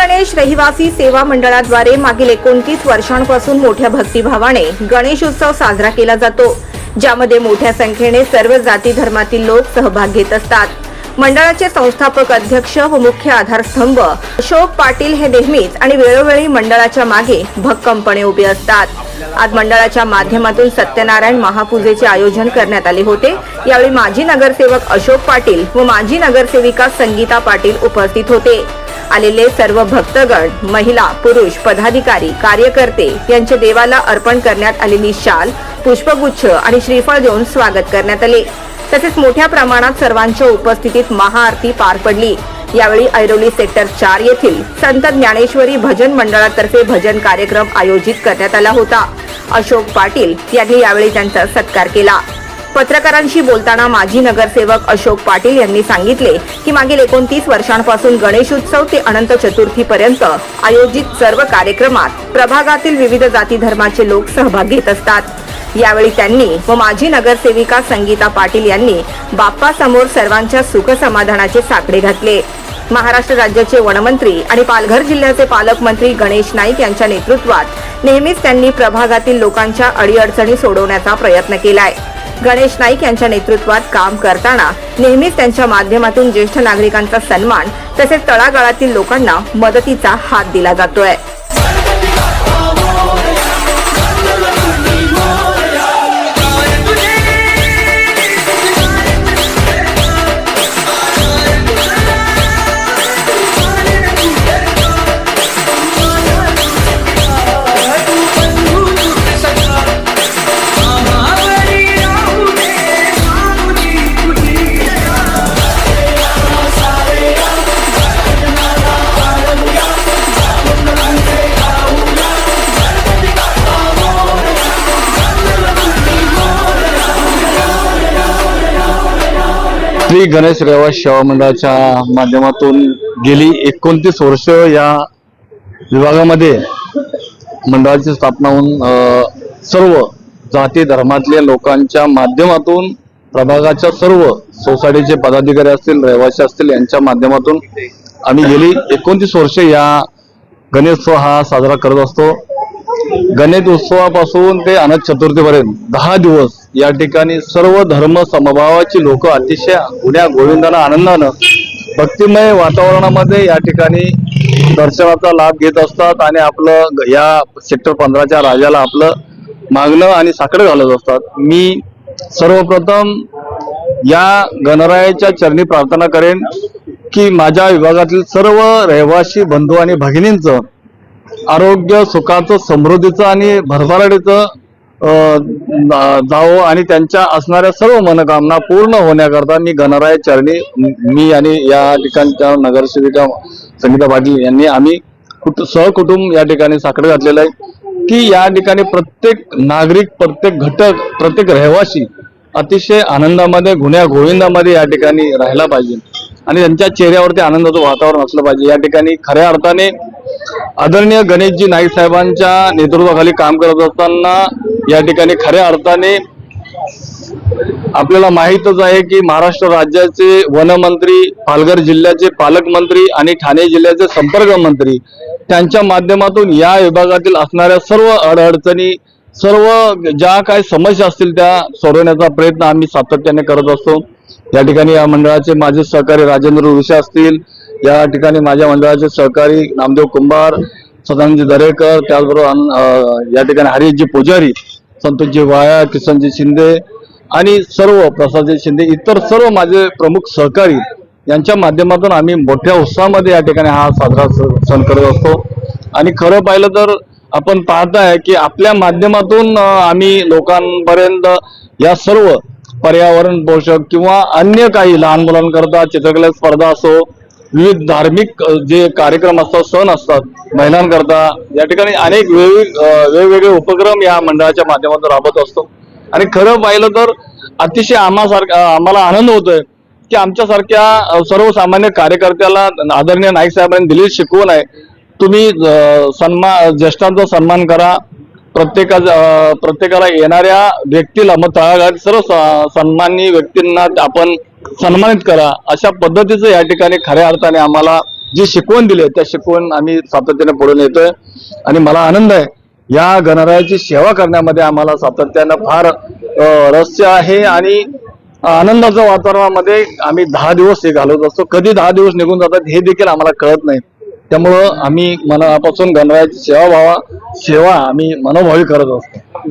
गणेश रहिवासी सेवा मंडळाद्वारे मागील एकोणतीस वर्षांपासून मोठ्या भक्तिभावाने गणेश उत्सव साजरा केला जातो ज्यामध्ये मोठ्या संख्येने सर्व जाती धर्मातील लोक सहभाग घेत असतात. मंडळाचे संस्थापक अध्यक्ष व मुख्य आधारस्तंभ अशोक पाटील हे नेहमीच आणि वेळोवेळी मंडळाच्या मागे भक्कमपणे उभे असतात. आज मंडळाच्या माध्यमातून सत्यनारायण महापूजेचे आयोजन करण्यात आले होते. यावेळी माजी नगरसेवक अशोक पाटील व माजी नगरसेविका संगीता पाटील उपस्थित होते. आलेले सर्व भक्तगण महिला पुरुष पदाधिकारी कार्यकर्ते यांचे देवाला अर्पण करण्यात आलेली शाल पुष्पगुच्छ आणि श्रीफळ देऊन स्वागत करण्यात आले. तसेच मोठ्या प्रमाणात सर्वांच्या उपस्थितीत महाआरती पार पडली. यावेळी ऐरोली सेक्टर चार येथील संत ज्ञानेश्वरी भजन मंडळातर्फे भजन कार्यक्रम आयोजित करण्यात आला होता. अशोक पाटील यांनी यावेळी त्यांचा सत्कार केला. पत्रकारांशी बोलताना माजी नगरसेवक अशोक पाटील यांनी सांगितले की मागील एकोणतीस वर्षांपासून गणेशोत्सव ते अनंत चतुर्थीपर्यंत आयोजित सर्व कार्यक्रमात प्रभागातील विविध जाती धर्माचे लोक सहभाग घेत असतात. यावेळी त्यांनी व माजी नगरसेविका संगीता पाटील यांनी बाप्पा समोर सर्वांच्या सुख समाधानाचे साकडे घातले. महाराष्ट्र राज्याचे वनमंत्री आणि पालघर जिल्ह्याचे पालकमंत्री गणेश नाईक यांच्या नेतृत्वात नेहमीच त्यांनी प्रभागातील लोकांच्या अडीअडचणी सोडवण्याचा प्रयत्न केलाय. गणेश नाईक यांच्या नेतृत्वात काम करताना नेहमीच त्यांच्या माध्यमातून ज्येष्ठ नागरिकांचा सन्मान तसेच तळागाळातील लोकांना मदतीचा हात दिला जातोय. श्री गणेश रेवा सेवा मंडळाच्या माध्यमातून गेली एकोणतीस वर्ष या विभागामध्ये मंडळाची स्थापना होऊन सर्व जाती धर्मातल्या लोकांच्या माध्यमातून प्रभागाच्या सर्व सोसायटीचे पदाधिकारी असतील रहिवासी असतील यांच्या माध्यमातून आम्ही गेली एकोणतीस वर्ष या गणेशोत्सव हा साजरा करत असतो. गणेश उत्सवापासून ते अनंत चतुर्थीपर्यंत दहा दिवस या ठिकाणी सर्व धर्म समभावाची लोक अतिशय गुण्या गोविंदानं आनंदानं भक्तिमय वातावरणामध्ये या ठिकाणी दर्शनाचा लाभ घेत असतात आणि आपलं या सेक्टर पंधराच्या राजाला आपलं मागणं आणि साकडं घालत असतात. मी सर्वप्रथम या गणरायाच्या चरणी प्रार्थना करेन की माझ्या विभागातील सर्व रहिवासी बंधू आणि भगिनींचं आरोग्य सुखाचं समृद्धीचं आणि भरभराटीचं जावं आणि त्यांच्या असणाऱ्या सर्व मनोकामना पूर्ण होण्याकरता मी गणराय चरणी मी आणि या ठिकाणच्या नगरसेविका संगीता पाटील यांनी आम्ही कुट सहकुटुंब या ठिकाणी साकडं घातलेलं आहे की या ठिकाणी प्रत्येक नागरिक प्रत्येक घटक प्रत्येक रहिवासी अतिशय आनंदामध्ये गुन्ह्या गोविंदामध्ये या ठिकाणी राहायला पाहिजे. आणि त्यांच्या चेहऱ्यावरती आनंदाचं वातावरण असलं पाहिजे. या ठिकाणी खऱ्या अर्थाने आदरणीय गणेशजी नाईक साहेबांच्या नेतृत्वाखाली काम करत असताना या ठिकाणी खऱ्या अर्थाने आपल्याला माहीतच आहे की महाराष्ट्र राज्याचे वनमंत्री पालघर जिल्ह्याचे पालकमंत्री आणि ठाणे जिल्ह्याचे संपर्क मंत्री त्यांच्या माध्यमातून या विभागातील असणाऱ्या सर्व अडअडचणी सर्व ज्या काही समस्या असतील त्या सोडवण्याचा प्रयत्न आम्ही सातत्याने करत असतो. या ठिकाणी या मंडळाचे माझे सहकारी राजेंद्र ऋषी असतील या ठिकाणी माझ्या मंडळाचे सहकारी नामदेव कुंभार सदानंदजी दरेकर त्याचबरोबर अन- या ठिकाणी हरिशजी पुजारी संतोषजी वाया किसनजी शिंदे आणि सर्व प्रसादजी शिंदे इतर सर्व माझे प्रमुख सहकारी यांच्या माध्यमातून आम्ही मोठ्या उत्साहामध्ये या ठिकाणी हा साजरा सण करत असतो. आणि खरं पाहिलं तर आपण पाहताय की आपल्या माध्यमातून आम्ही लोकांपर्यंत या सर्व पर्यावरण पोषक किंवा अन्य काही लहान मुलांकरता चित्रकला स्पर्धा असो विविध धार्मिक जे कार्यक्रम असतात सण असतात महिलांकरता या ठिकाणी अनेक वेगवेग वेगवेगळे उपक्रम या मंडळाच्या माध्यमातून राबवत असतो. आणि खरं पाहिलं तर अतिशय आम्हासारखा आम्हाला आनंद होतोय की आमच्यासारख्या सर्वसामान्य कार्यकर्त्याला आदरणीय नाईक साहेबांनी दिलेली शिकवण आहे. तुम्ही सन्मान ज्येष्ठांचा सन्मान करा. प्रत्येका प्रत्येकाला येणाऱ्या व्यक्तीला मग तळागाळ सर्व स- सन्मानी व्यक्तींना आपण सन्मानित करा. अशा पद्धतीचं या ठिकाणी खऱ्या अर्थाने आम्हाला जी शिकवण दिली त्या शिकवण आम्ही सातत्याने पुढे नेतोय. आणि मला आनंद आहे या गणरायाची सेवा करण्यामध्ये आम्हाला सातत्यानं फार रस्य आहे आणि आनंदाच्या वातावरणामध्ये आम्ही दहा दिवस हे घालवत असतो. कधी दहा दिवस निघून जातात हे देखील आम्हाला कळत नाही. त्यामुळं आम्ही मनापासून गणरायाची सेवा व्हावा सेवा आम्ही मनोभावी करत असतो.